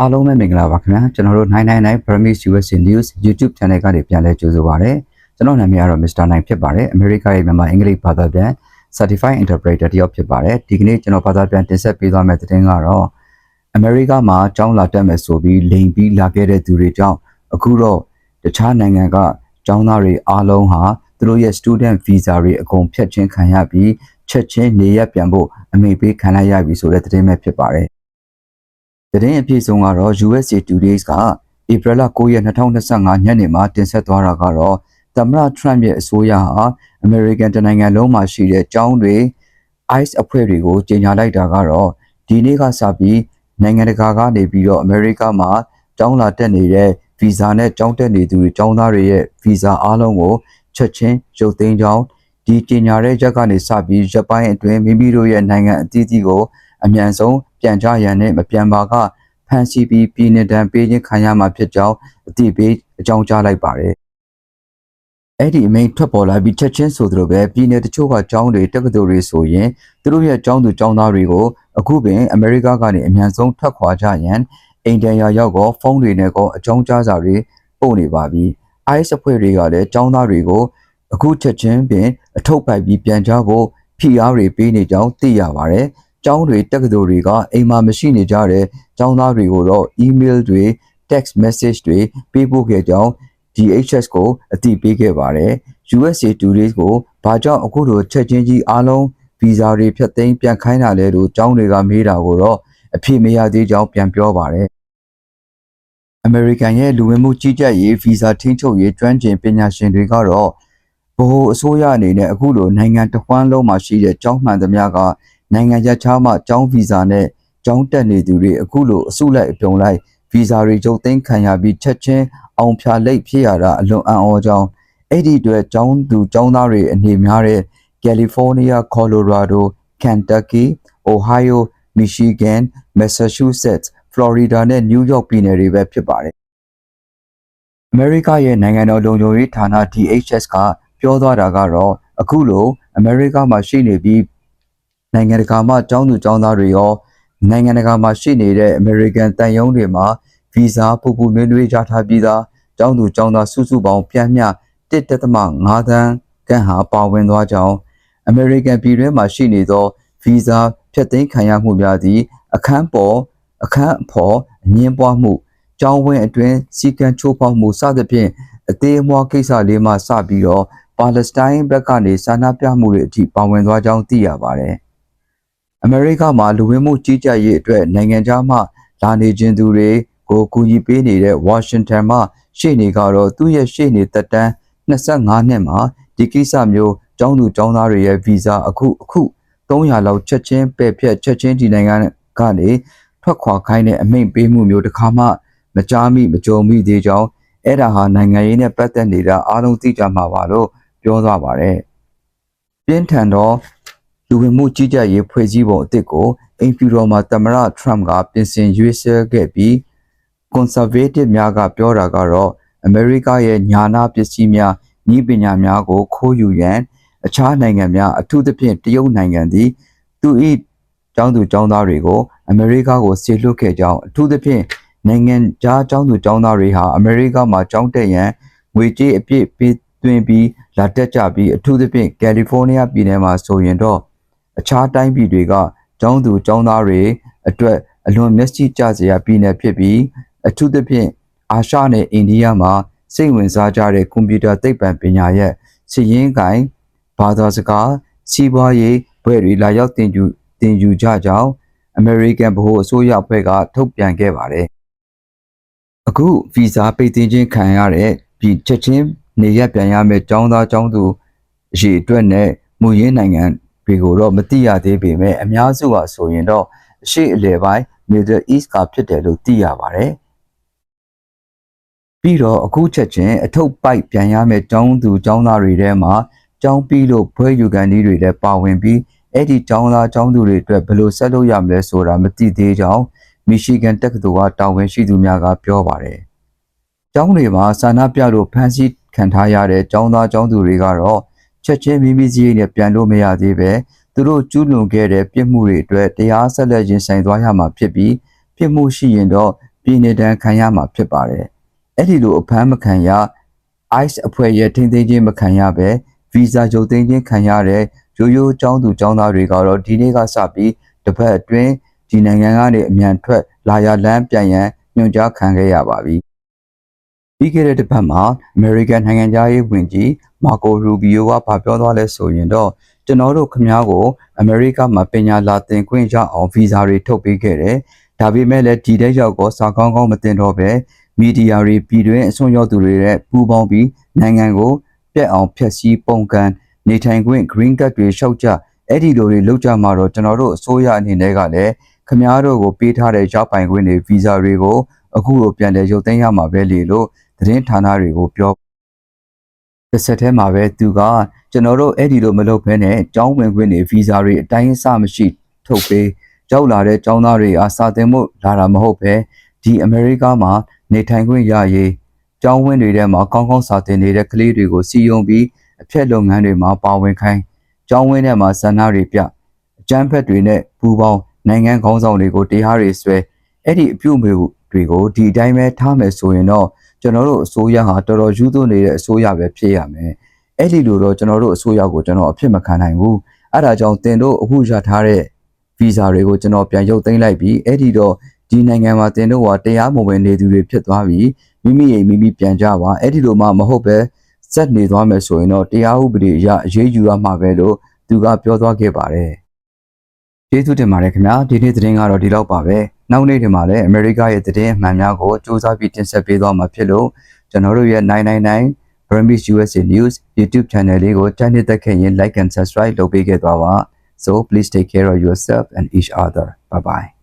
အားလုံးပဲမင်္ဂလာပါခင်ဗျာကျွန်တော်တို့999 Burmese USA News YouTube Channel ကနေပြန်လဲကြိုဆိုပါရစေကျွန်တော်နာမည်ကတော့ Mr. 9ဖြစ်ပါတယ်အမေရိကရဲ့မြန်မာအင်္ဂလိပ်ဘာသာပြန် Certified Interpreter တယောက်ဖြစ်ပါတယ်ဒီကနေ့ကျွန်တော်ဘာသာပြန်တင်ဆက်ပေးသွားမယ့်သတင်းကတော့အမေရိကမှာကျောင်းလာတက်မယ်ဆိုပြီးလိန်ပြီးလာခဲ့တဲ့သူတွေကြောင့်အခုတော့တခြားနိုင်ငံကကျောင်းသားတွေအားလုံးဟာသူတို့ရဲ့ student visa တွေအကုန်ဖျက်ချင်းခံရပြီးချက်ချင်းနေရပြန်ဖို့အမိန့်ပေးခံလိုက်ရပြီဆိုတဲ့သတင်းပဲဖြစ်ပါတယ် သတင်းအပြည့်စုံကတော့ USA Today ကဧပြီလ9ရက်2025ညနေမှာတင်ဆက်သွားတာကတော့သမ္မတ Trump ရဲ့အစိုးရဟာ American တနိုင်ငံလုံးမှာရှိတဲ့ကျောင်းတွေ ICE အဖွဲ့တွေကိုကြေညာလိုက်တာကတော့ဒီနေ့ကစပြီးနိုင်ငံတကာကနေပြီးတော့ America မှာကျောင်းလာတက်နေတဲ့ visa နဲ့ကျောင်းတက်နေသူတွေကျောင်းသားတွေရဲ့ visa အားလုံးကိုချက်ချင်းရုပ်သိမ်းကြောင်းဒီကြေညာတဲ့ရက်ကနေစပြီးရက်ပိုင်းအတွင်းမိမိတို့ရဲ့နိုင်ငံအသီးသီးကိုအမြန်ဆုံး ပြန်ကြရန်နဲ့မပြန်ပါကဖန်စီပြီးပြည်내တံပေးခြင်းခံရမှာဖြစ်ကြောင်းအတိပေးအကြောင်းကြားလိုက်ပါတယ်။အဲ့ဒီအမိန့်ထွက်ပေါ်လာပြီးချက်ချင်းဆိုသလိုပဲပြည်내တချို့ကကျောင်းတွေတက္ကသိုလ်တွေဆိုရင်သူတို့ရဲ့ကျောင်းသူကျောင်းသားတွေကိုအခုပင်အမေရိကကနေအမြန်ဆုံးထွက်ခွာကြရန်အိမ်တန်ရာရောက်ကောဖုန်းတွေနဲ့ကောအကြောင်းကြားစာတွေပို့နေပါပြီ။ ICE အဖွဲ့တွေကလည်းကျောင်းသားတွေကိုအခုချက်ချင်းပင်အထုပ်ပိုက်ပြီးပြန်ကြဖို့ဖိအားတွေပေးနေကြောင်းသိရပါတယ်။ ကျောင်းတွေတက္ကသိုလ်တွေကအိမ်မှာမရှိနေကြတဲ့ကျောင်းသားတွေကိုတော့ email တွေ text message တွေပေးပို့ခဲ့ကြောင်း DHS ကိုအသိပေးခဲ့ပါတယ်။ USA Today ကိုဘာကြောင့်အခုလိုချက်ချင်းကြီးအားလုံးဗီဇာတွေဖြတ်သိမ်းပြန်ခိုင်းတာလဲလို့ကျောင်းတွေကမေးတာကိုတော့အဖြစ်မရသေးကြောင်းပြန်ပြောပါတယ်။ American ရဲ့လူဝင်မှုကြီးကြပ်ရေးဗီဇာထိန်းချုပ်ရေးကျွမ်းကျင်ပညာရှင်တွေကတော့ဗဟိုအစိုးရအနေနဲ့အခုလိုနိုင်ငံတစ်ဝန်းလုံးမှာရှိတဲ့ကျောင်းမှန်သမျှက နိုင်ငံခြားခြားမှကျောင်းဗီဇာနဲ့ကျောင်းတက်နေသူတွေအခုလိုအစုလိုက်အပြုံလိုက်ဗီဇာတွေချုပ်သိမ်းခံရပြီးချက်ချင်းအောင်ဖြာလိတ်ဖြစ်ရတာအလွန်အံ့ဩကြောင်းအဲ့ဒီအတွက်ကျောင်းသူကျောင်းသားတွေအနေများတဲ့ကယ်လီဖိုးနီးယားကော်လိုရာဒိုကန်တက်ကီအိုဟိုင်ယိုမီရှီဂန်မက်ဆာချူးဆက်ဖလော်ရီဒါနဲ့နယူးယောက်ပြည်နယ်တွေပဲဖြစ်ပါတယ်အမေရိကရဲ့နိုင်ငံတော်လုံခြုံရေးဌာန DHS ကပြောသွားတာကတော့အခုလိုအမေရိကမှာရှိနေပြီး နိုင်ငံတကာမှကျောင်းသူကျောင်းသားတွေရောနိုင်ငံတကာမှာရှိနေတဲ့အမေရိကန်တန်ယုံတွေမှာဗီဇာပူပူနွေးနွေးရထားပြီးသားကျောင်းသူကျောင်းသားစုစုပေါင်းပြန်မျှ1.5သန်းခန့်ဟာပါဝင်သွားကြောင်းအမေရိကန်ပြည်တွင်းမှာရှိနေသောဗီဇာဖျက်သိမ်းခံရမှုများသည့်အခန်းပေါ်အခန်းအဖော်အငင်းပွားမှုကျောင်းဝင်းအတွင်းစီကံချိုးဖောက်မှုစသဖြင့်အသေးအမွှားကိစ္စလေးမှစပြီးတော့ပါလက်စတိုင်းဘက်ကနေစာနာပြမှုတွေအထိပါဝင်သွားကြောင်းသိရပါတယ်။ အမေရိကမှာလူဝင်မှုကြီးကြပ်ရေးအတွက်နိုင်ငံခြားမှလာနေခြင်းသူတွေကိုကူညီပေးနေတဲ့ဝါရှင်တန်မှရှေ့နေကတော့သူ့ရဲ့ရှေ့နေသက်တမ်း25နှစ်မှာဒီကိစ္စမျိုးကျောင်းသူကျောင်းသားတွေရဲ့ဗီဇာအခုအခု300လောက်ချက်ချင်းပယ်ဖြတ်ချက်ချင်းဒီနိုင်ငံကနေထွက်ခွာခိုင်းတဲ့အမိန့်ပေးမှုမျိုးတစ်ခါမှမကြားမိမကြုံမိသေးကြောင်းအဲ့ဒါဟာနိုင်ငံရေးနဲ့ပတ်သက်နေတာအားလုံးသိကြမှာပါလို့ပြောသွားပါတယ်။ပြင်းထန်သော လူဝင်မှုကြီးကြပ်ရေးဖွဲ့စည်းပုံအသစ်ကိုအိမ်ဖြူတော်မှာသမ္မတထရမ့်ကပြင်ဆင်ရွေးချယ်ခဲ့ပြီး conservative များကပြောတာကတော့အမေရိကရဲ့ညာနာပစ္စည်းများဤပညာများကို ခိုးယူရန်အခြားနိုင်ငံများအထူးသဖြင့်တရုတ်နိုင်ငံသည် သူ၏ကျောင်းသူကျောင်းသားတွေကို အမေရိကကိုဆေလွတ်ခဲ့ကြောင်းအထူးသဖြင့်နိုင်ငံခြားကျောင်းသူကျောင်းသားတွေဟာအမေရိကမှာကျောင်းတက်ရန်ငွေကြေးအပြည့်ပေးသွင်းပြီးလာတက်ကြပြီးအထူးသဖြင့်ကယ်လီဖိုးနီးယားပြည်နယ်မှာဆိုရင်တော့ အခြားတိုင်းပြည်တွေကကျောင်းသူကျောင်းသားတွေအတွက်အလွန်မျက်စိကျစရာပြည်နယ်ဖြစ်ပြီးအထူးသဖြင့်အာရှနဲ့အိန္ဒိယမှာစိတ်ဝင်စားကြတဲ့ကွန်ပျူတာသိပ္ပံပညာရဲ့စီရင်ကိုင်ဘာသာစကားစီးပွားရေးဘွဲ့တွေလာရောက်တင်ယူတင်ယူကြကြောင်းအမေရိကန်ဗဟိုအစိုးရအဖွဲ့ကထုတ်ပြန်ခဲ့ပါတယ်။အခုဗီဇာပိတ်သိမ်းခြင်းခံရတဲ့ပြည်ချက်ချင်းနေရပြန်ရမယ့်ចောင်းသားចောင်းသူအရေးအတွက်နဲ့မူရင်းနိုင်ငံ တွေကိုတော့မသိရသေးပေမဲ့အများစုဟာဆိုရင်တော့အရှိအလယ်ပိုင်း Middle East ကဖြစ်တယ်လို့သိရပါတယ်။ပြီးတော့အခုချက်ချင်းအထုပ်ပိုက်ပြန်ရမယ့်ကျောင်းသူကျောင်းသားတွေထဲမှာကျောင်းပြီးလို့ဘွဲယူကန်ကြီးတွေလည်းပါဝင်ပြီးအဲ့ဒီကျောင်းသားကျောင်းသူတွေအတွက်ဘယ်လိုဆက်လုပ်ရမလဲဆိုတာမသိသေးကြောင်းမီရှီဂန်တက္ကသိုလ်ကတာဝန်ရှိသူများကပြောပါတယ်။ကျောင်းတွေမှာဆန္ဒပြလို့ဖမ်းဆီးခံထားရတဲ့ကျောင်းသားကျောင်းသူတွေကတော့ ချက်ချင်းမိမိစည်းနဲ့ပြန်လို့မရသေးပဲသူတို့ကျူးလွန်ခဲ့တဲ့ပြစ်မှုတွေအတွက်တရားဆက်လက်ရင်ဆိုင်သွားရမှာဖြစ်ပြီးပြစ်မှုရှိရင်တော့ ပြည်내တန်းခံရမှာဖြစ်ပါတယ်အဲ့ဒီလိုအဖမ်းမခံရ ICE အဖွဲ့ရဲ့ထိန်းသိမ်းခြင်းမခံရပဲဗီဇာချုပ်သိမ်းခြင်းခံရတဲ့ရိုးရိုးចောင်းသူចောင်းသားတွေကတော့ဒီနေ့ကစပြီးတစ်ပတ်အတွင်းဒီနိုင်ငံကနေအမြန်ထွက်လာရလမ်းပြန်ရန်ညွှန်ကြားခံခဲ့ရပါပြီ ပြီးခဲ့တဲ့တစ်ပတ်မှာ American နိုင်ငံသားရေးဝန်ကြီးမာကိုရူဘီယိုကဗာပြောသွားလဲဆိုရင်တော့ကျွန်တော်တို့ခင်ဗျားကိုအမေရိကမှာပညာလာသင်ခွင့်ရအောင်ဗီဇာတွေထုတ်ပေးခဲ့တယ်။ဒါပေမဲ့လည်းဒီတဲ့ရောက်တော့စာကောင်းကောင်းမတင်တော့ပဲမီဒီယာတွေပြည်တွင်းအစွန်းရောက်သူတွေရဲ့ပူးပေါင်းပြီးနိုင်ငံကိုပြက်အောင်ဖျက်ဆီးပုံကန်နေထိုင်ခွင့် green card တွေရှောက်ကြအဲ့ဒီလိုတွေလောက်ကြမှာတော့ကျွန်တော်တို့အစိုးရအနေနဲ့ကလည်းခင်ဗျားတို့ကိုပေးထားတဲ့ရောက်ပိုင်ခွင့်တွေဗီဇာတွေကိုအခုလိုပြန်လည်ရုပ်သိမ်းရမှာပဲလေလို့ သတင်းဌာနတွေကိုပြောတစ်ဆက်တည်းမှာပဲသူကကျွန်တော်တို့အဲ့ဒီလိုမလုပ်ဘဲနဲ့ကျောင်းဝင်ခွင့်တွေဗီဇာတွေအတိုင်းအဆမရှိထုတ်ပေးရောက်လာတဲ့ကျောင်းသားတွေအားစာသင်မှုလာတာမဟုတ်ပဲဒီအမေရိကမှာနေထိုင်ခွင့်ရရေးကျောင်းဝင်တွေထဲမှာကောင်းကောင်းစာသင်နေတဲ့ကလေးတွေကိုစီယုံပြီးအဖြက်လုပ်ငန်းတွေမှာပါဝင်ခိုင်းကျောင်းဝင်ထဲမှာဇာနာတွေပြအကျန်းဖက်တွေနဲ့ပူပေါင်းနိုင်ငံခေါင်းဆောင်တွေကိုတရားတွေဆွဲအဲ့ဒီအပြုအမူတွေကိုဒီအတိုင်းပဲထားမယ်ဆိုရင်တော့ ကျွန်တော်တို့အစိုးရဟာတော်တော်ယူသွနေတဲ့အစိုးရပဲဖြစ်ရမယ်။အဲ့ဒီလိုတော့ကျွန်တော်တို့အစိုးရကိုကျွန်တော်အဖြစ်မခံနိုင်ဘူး။အဲ့ဒါကြောင့်တင်တို့အခုရထားတဲ့ဗီဇာတွေကိုကျွန်တော်ပြန်ရုပ်သိမ်းလိုက်ပြီးအဲ့ဒီတော့ဒီနိုင်ငံမှာတင်တို့ကတရားမဝင်နေသူတွေဖြစ်သွားပြီးမိမိရဲ့မိမိပြန်ကြပါအဲ့ဒီလိုမှမဟုတ်ပဲစက်နေသွားမယ်ဆိုရင်တော့တရားဥပဒေအရအရေးယူရမှာပဲလို့သူကပြောသွားခဲ့ပါတယ်။ကျေးဇူးတင်ပါတယ်ခင်ဗျာဒီနေ့သတင်းကတော့ဒီလောက်ပါပဲ။ နောက်နေ့တွေမှာလည်းအမေရိကရဲ့သတင်းအမှန်များကိုစူးစမ်းပြီးတင်ဆက်ပေးသွားမှာဖြစ်လို့ကျွန်တော်တို့ရဲ့999 Burmese USA News YouTube channel လေးကိုတန်းနှစ်သက်ခဲ့ရင် like and subscribe လုပ်ပေးခဲ့သွားပါ so please take care of yourself and each other bye bye